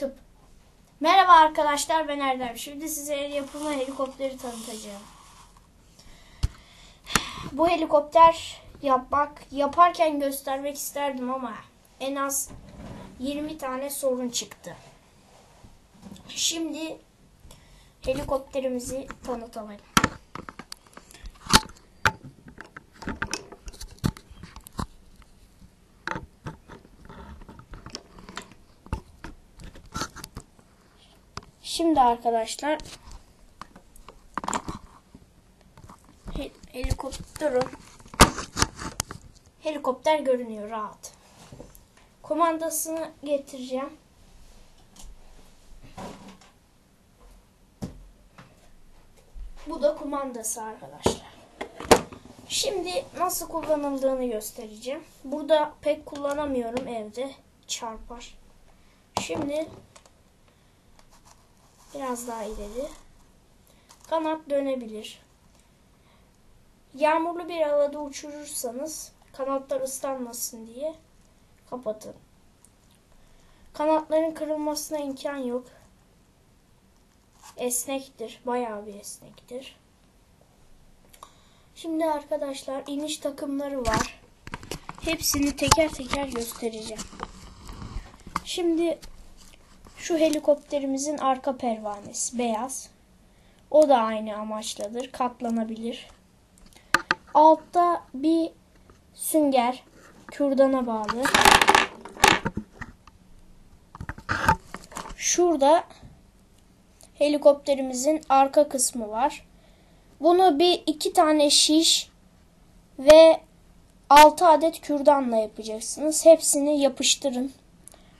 Tıp. Merhaba arkadaşlar ben Erdem. Şimdi size el yapımı helikopteri tanıtacağım. Bu helikopter yapmak, yaparken göstermek isterdim ama en az 20 tane sorun çıktı. Şimdi helikopterimizi tanıtalım. Şimdi arkadaşlar he- helikopterin helikopter görünüyor rahat. Komandasını getireceğim. Bu da kumandası arkadaşlar. Şimdi nasıl kullanıldığını göstereceğim. Burada pek kullanamıyorum evde. Çarpar. Şimdi Biraz daha ileri. Kanat dönebilir. Yağmurlu bir havada uçurursanız kanatlar ıslanmasın diye kapatın. Kanatların kırılmasına imkan yok. Esnektir. Bayağı bir esnektir. Şimdi arkadaşlar iniş takımları var. Hepsini teker teker göstereceğim. Şimdi şu helikopterimizin arka pervanesi beyaz. O da aynı amaçladır. Katlanabilir. Altta bir sünger kürdana bağlı. Şurada helikopterimizin arka kısmı var. Bunu bir iki tane şiş ve 6 adet kürdanla yapacaksınız. Hepsini yapıştırın.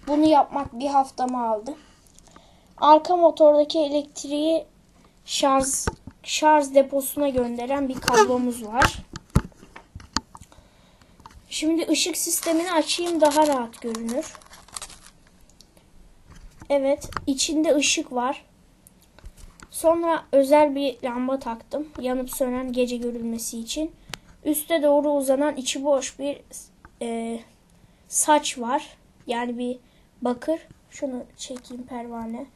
Bunu yapmak bir haftamı aldı. Arka motordaki elektriği şarj şarj deposuna gönderen bir kablomuz var. Şimdi ışık sistemini açayım daha rahat görünür. Evet, içinde ışık var. Sonra özel bir lamba taktım. Yanıp sönen gece görülmesi için. Üste doğru uzanan içi boş bir e, saç var. Yani bir bakır. Şunu çekeyim pervane.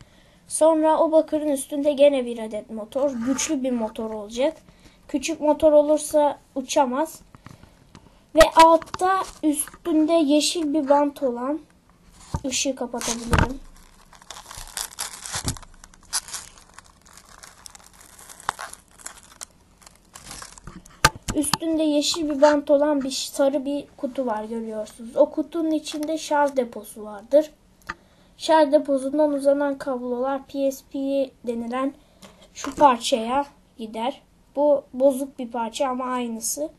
Sonra o bakırın üstünde gene bir adet motor. Güçlü bir motor olacak. Küçük motor olursa uçamaz. Ve altta üstünde yeşil bir bant olan ışığı kapatabilirim. Üstünde yeşil bir bant olan bir sarı bir kutu var görüyorsunuz. O kutunun içinde şarj deposu vardır. Şarj deposundan uzanan kablolar PSP denilen şu parçaya gider. Bu bozuk bir parça ama aynısı.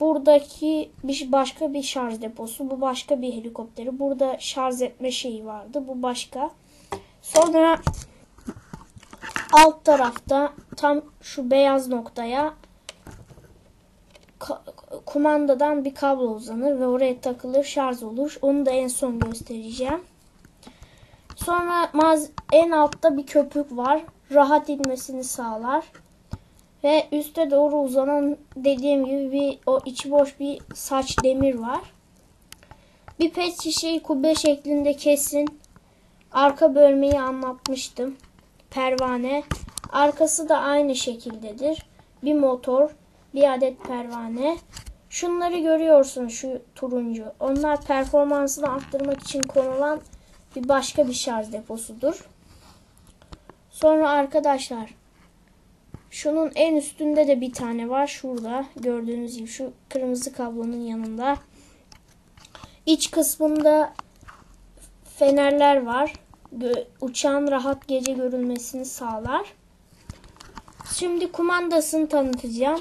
Buradaki bir başka bir şarj deposu. Bu başka bir helikopteri. Burada şarj etme şeyi vardı. Bu başka. Sonra alt tarafta tam şu beyaz noktaya kumandadan bir kablo uzanır ve oraya takılır şarj olur. Onu da en son göstereceğim. Sonra en altta bir köpük var. Rahat inmesini sağlar. Ve üste doğru uzanan dediğim gibi bir o içi boş bir saç demir var. Bir pet şişeyi kubbe şeklinde kesin. Arka bölmeyi anlatmıştım. Pervane. Arkası da aynı şekildedir. Bir motor, bir adet pervane. Şunları görüyorsun şu turuncu. Onlar performansını arttırmak için konulan bir başka bir şarj deposudur. Sonra arkadaşlar şunun en üstünde de bir tane var. Şurada gördüğünüz gibi şu kırmızı kablonun yanında. İç kısmında fenerler var. Uçağın rahat gece görülmesini sağlar. Şimdi kumandasını tanıtacağım.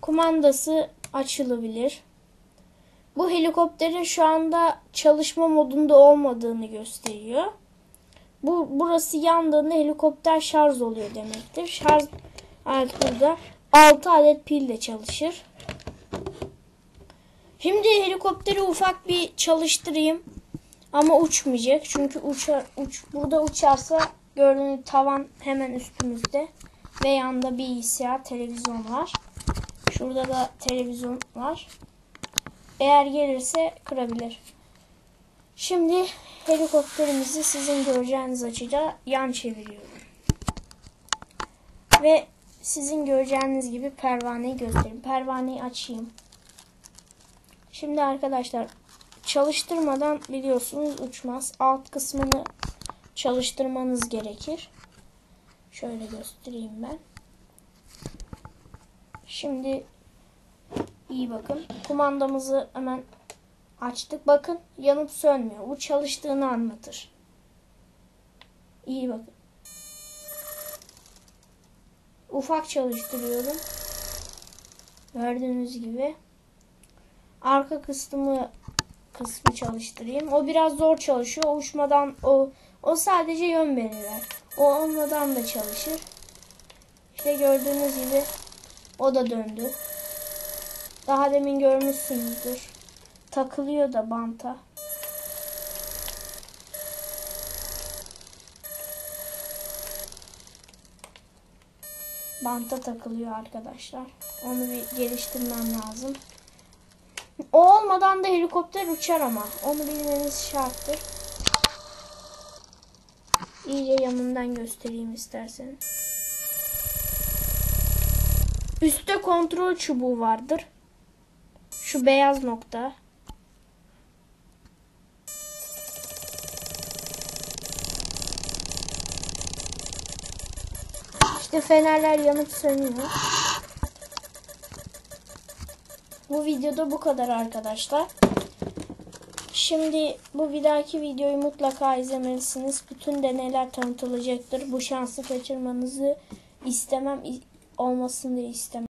Kumandası açılabilir. Bu helikopterin şu anda çalışma modunda olmadığını gösteriyor. Bu burası yandığında helikopter şarj oluyor demektir. Şarj alet burada 6 adet pille çalışır. Şimdi helikopteri ufak bir çalıştırayım. Ama uçmayacak. Çünkü uçar, uç, burada uçarsa gördüğünüz tavan hemen üstümüzde. Ve yanında bilgisayar, televizyon var. Şurada da televizyon var. Eğer gelirse kırabilir. Şimdi helikopterimizi sizin göreceğiniz açıda yan çeviriyorum. Ve sizin göreceğiniz gibi pervaneyi göstereyim. Pervaneyi açayım. Şimdi arkadaşlar çalıştırmadan biliyorsunuz uçmaz. Alt kısmını çalıştırmanız gerekir. Şöyle göstereyim ben. Şimdi iyi bakın. Kumandamızı hemen açtık. Bakın yanıp sönmüyor. Bu çalıştığını anlatır. İyi bakın. Ufak çalıştırıyorum. Gördüğünüz gibi. Arka kısmı kısmı çalıştırayım. O biraz zor çalışıyor. O uçmadan o o sadece yön belirler. O olmadan da çalışır. İşte gördüğünüz gibi o da döndü. Daha demin görmüşsünüzdür. Takılıyor da banta. Banta takılıyor arkadaşlar. Onu bir geliştirmem lazım. O olmadan da helikopter uçar ama. Onu bilmeniz şarttır. İyice yanından göstereyim isterseniz. Üstte kontrol çubuğu vardır. Şu beyaz nokta. İşte fenerler yanıp sönüyor. Bu videoda bu kadar arkadaşlar. Şimdi bu bir dahaki videoyu mutlaka izlemelisiniz. Bütün deneyler tanıtılacaktır. Bu şansı kaçırmanızı istemem. Olmasını da istemem.